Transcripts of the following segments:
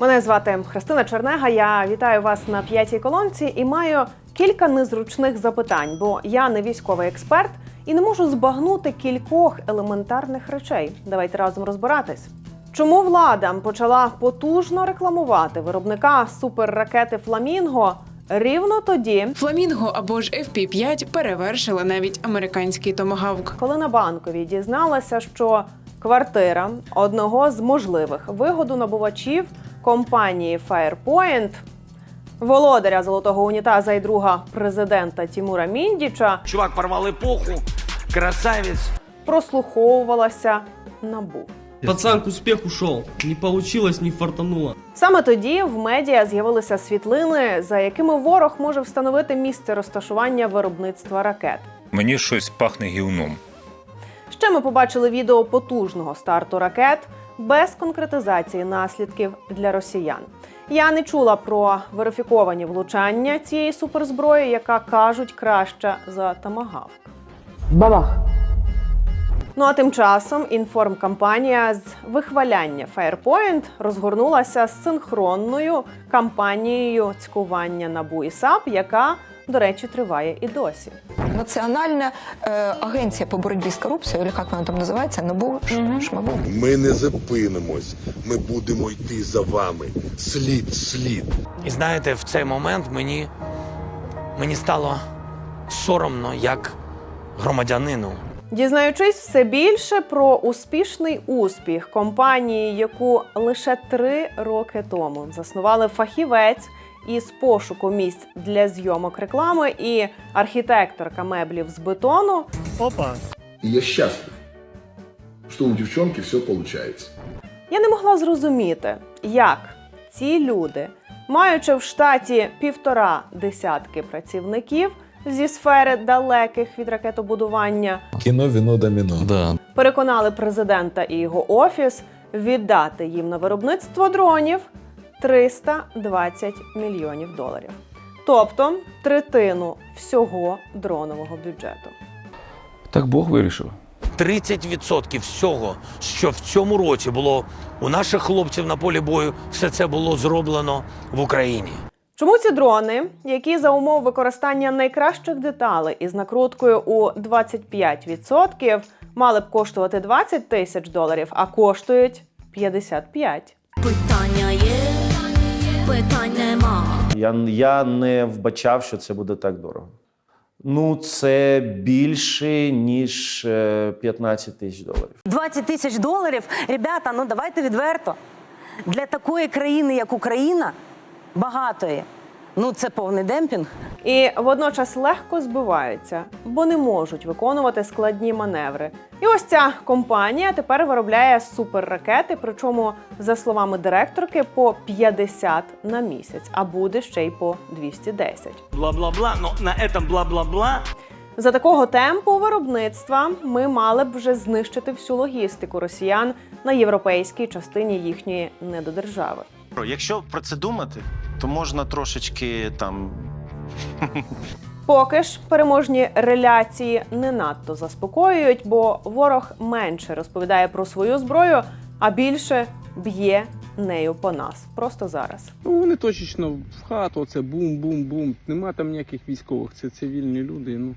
Мене звати Христина Чернега. Я вітаю вас на п'ятій колонці і маю кілька незручних запитань, бо я не військовий експерт і не можу збагнути кількох елементарних речей. Давайте разом розбиратись. Чому влада почала потужно рекламувати виробника суперракети Фламінго рівно тоді, Фламінго або ж FP-5 перевершила навіть американський томагавк. коли на банковій дізналася, що квартира одного з можливих вигодонабувачів компанії Firepoint, володаря золотого унітаза і друга президента Тімура Міндіча, Чувак порвал эпоху, красавец. прослуховувалася набу. Пацан к успеху шел. Не получилось, не фартануло. Саме тоді в медіа з'явилися світлини, за якими ворог може встановити місце розташування виробництва ракет. Мені щось пахне гівном. Ще ми побачили відео потужного старту ракет без конкретизації наслідків для росіян. Я не чула про верифіковані влучання цієї суперзброї, яка кажуть краща за тамагавк. Бабах! Ну а тим часом інформкампанія з вихваляння Firepoint розгорнулася з синхронною кампанією цькування НАБУ і САП, яка, до речі, триває і досі. Національна е, агенція по боротьбі з корупцією, або як вона там називається, НАБУ, ШМАБУ. Ми не зупинимось. Ми будемо йти за вами. Слід, слід. І знаєте, в цей момент мені, мені стало соромно як громадянину. Дізнаючись все більше про успішний успіх компанії, яку лише три роки тому заснували фахівець із пошуку місць для зйомок реклами і архітекторка меблів з бетону, И я счастлив, что у девчонки все получается. я не могла зрозуміти, як ці люди, маючи в штаті півтора десятки працівників зі сфери далеких від ракетобудування, Кіно віно доміно. Да. переконали президента і його офіс віддати їм на виробництво дронів 320 мільйонів доларів, тобто третину всього дронового бюджету. Так Бог вирішив. 30% всього, що в цьому році було у наших хлопців на полі бою, все це було зроблено в Україні. Чому ці дрони, які за умов використання найкращих деталей із накруткою у 25%, мали б коштувати 20 тисяч доларів, а коштують 55? Питання є, питань нема. Я, я не вбачав, що це буде так дорого. Ну, це більше, ніж е, 15 тисяч доларів. 20 тисяч доларів. Ребята, ну давайте відверто. Для такої країни, як Україна, багатої. Ну, це повний демпінг. і водночас легко збиваються, бо не можуть виконувати складні маневри. І ось ця компанія тепер виробляє суперракети, причому, за словами директорки, по 50 на місяць, а буде ще й по 210. Бла-бла-бла, но на этом бла-бла-бла За такого темпу виробництва ми мали б вже знищити всю логістику росіян на європейській частині їхньої недодержави. Якщо про це думати, то можна трошечки там Поки ж переможні реляції не надто заспокоюють, бо ворог менше розповідає про свою зброю, а більше б'є нею по нас. Просто зараз. Ну, вони точечно в хату, це бум-бум-бум. Нема там ніяких військових, це цивільні люди, ну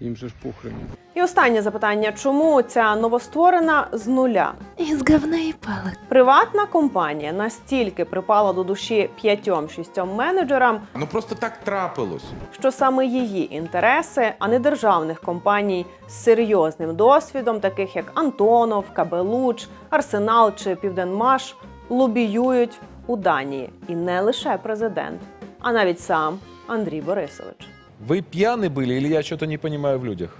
їм же ж похрен. І останнє запитання: чому ця новостворена з нуля? Із говна і палок. Приватна компанія настільки припала до душі п'ятьом-шістьом менеджерам, Ну просто так трапилось. що саме її інтереси, а не державних компаній з серйозним досвідом, таких як Антонов, Кабелуч, Арсенал чи Південмаш, лобіюють у Данії. І не лише президент, а навіть сам Андрій Борисович. Ви п'яні були, или я щось не розумію в людях?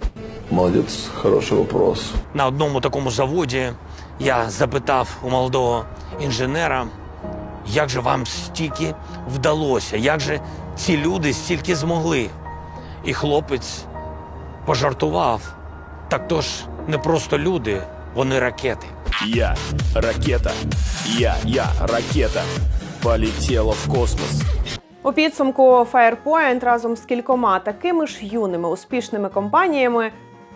Молодец, хороший вопрос. на одному такому заводі я запитав у молодого інженера, як же вам стільки вдалося, як же ці люди стільки змогли. І хлопець пожартував. Так то ж не просто люди, вони ракети. Я ракета. Я, я ракета. Полетела в космос. У підсумку Firepoint разом з кількома такими ж юними успішними компаніями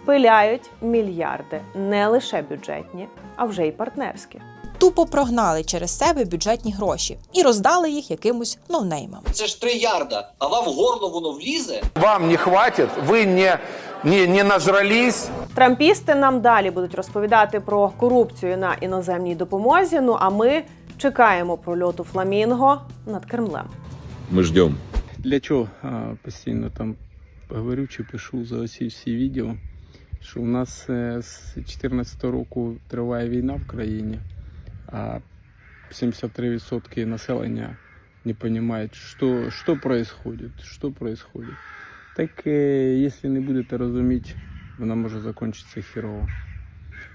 пиляють мільярди, не лише бюджетні, а вже й партнерські. тупо прогнали через себе бюджетні гроші і роздали їх якимось ноунеймам. Це ж три ярда, а вам в горло воно влізе? Вам не хватит? Ви не, не, не нажрались? Трампісти нам далі будуть розповідати про корупцію на іноземній допомозі. Ну а ми чекаємо прольоту фламінго над Кремлем. Мы ждем. Для чого постійно там говорю чи пишу за оці всі відео, що у нас з 2014 року триває війна в країні, а 73% населення не розуміють, що, що происходит, що происходит. Так, якщо не будете розуміти, вона може закінчитися хірово.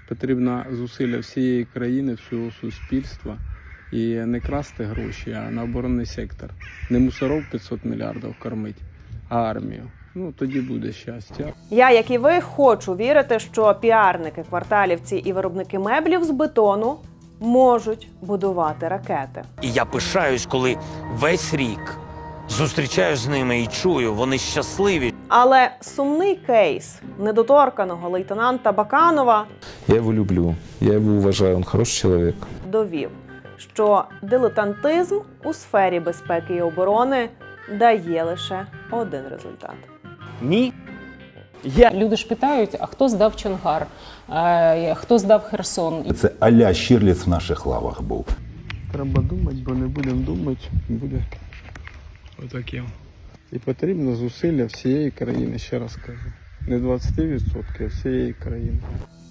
Потрібно зусилля всієї країни, всього суспільства і не красти гроші, а на оборонний сектор. Не мусоров 500 мільярдів кормить, а армію. Ну тоді буде щастя. Я, як і ви, хочу вірити, що піарники, кварталівці і виробники меблів з бетону можуть будувати ракети. І я пишаюсь, коли весь рік зустрічаюсь з ними і чую, вони щасливі. Але сумний кейс недоторканого лейтенанта Баканова Я его люблю, я его уважаю, он хороший человек. довів, що дилетантизм у сфері безпеки і оборони дає лише один результат. Ні. Люди ж питають, а хто здав Чонгар, а хто здав Херсон? Це аля Щирліц в наших лавах був. Треба думати, бо не будемо думати, буде отаке. І потрібно зусилля всієї країни, ще раз кажу. Не 20%, а всієї країни.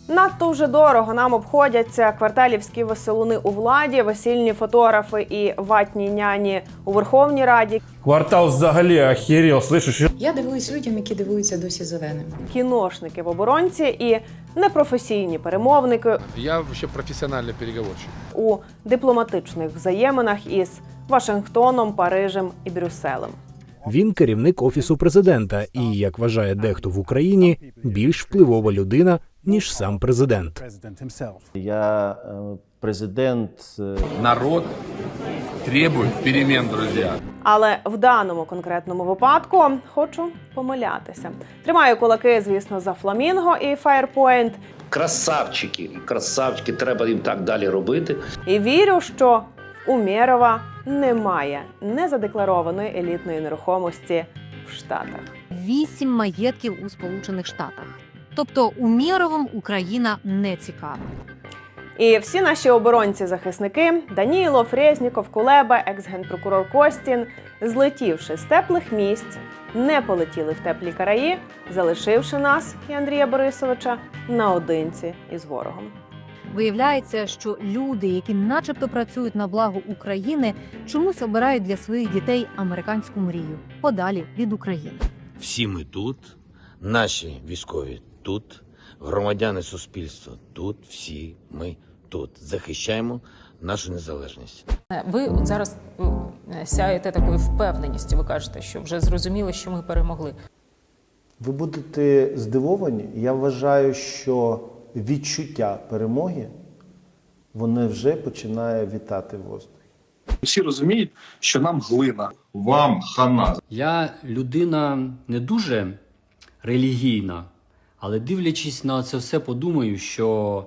Надто вже дорого нам обходяться кварталівські веселуни у владі, весільні фотографи і ватні няні у Верховній Раді, Квартал взагалі охерел, слышиш? Я дивуюсь людям, які дивуються досі зеленим. кіношники в оборонці і непрофесійні перемовники Я вообще профессиональный переговорщик. у дипломатичних взаєминах із Вашингтоном, Парижем і Брюсселем. Він керівник офісу президента і, як вважає дехто в Україні, більш впливова людина ніж сам президент. Я е, президент. е, Народ требует перемен, друзья. Але в даному конкретному випадку хочу помилятися. Тримаю кулаки, звісно, за фламінго і Firepoint, Красавчики, красавчики, треба їм так далі робити. і вірю, що в Умєрова немає незадекларованої елітної нерухомості в Штатах. Вісім маєтків у Сполучених Штатах. Тобто Умєровим Україна не цікава. І всі наші оборонці-захисники Данілов, Резніков, Кулеба, екс-генпрокурор Костін, злетівши з теплих місць, не полетіли в теплі краї, залишивши нас і Андрія Борисовича наодинці із ворогом. Виявляється, що люди, які начебто працюють на благо України, чомусь обирають для своїх дітей американську мрію подалі від України. Всі ми тут, наші військові тут, громадяни суспільства тут, всі ми тут. Захищаємо нашу незалежність. Ви от зараз сяєте такою впевненістю. Ви кажете, що вже зрозуміли, що ми перемогли. Ви будете здивовані. Я вважаю, що відчуття перемоги вони вже починає вітати в воздухі. Всі розуміють, що нам глина. Вам хана. Я людина не дуже релігійна, але дивлячись на це все, подумаю, що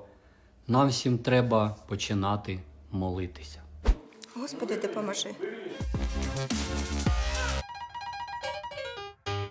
нам всім треба починати молитися. Господи, допоможи.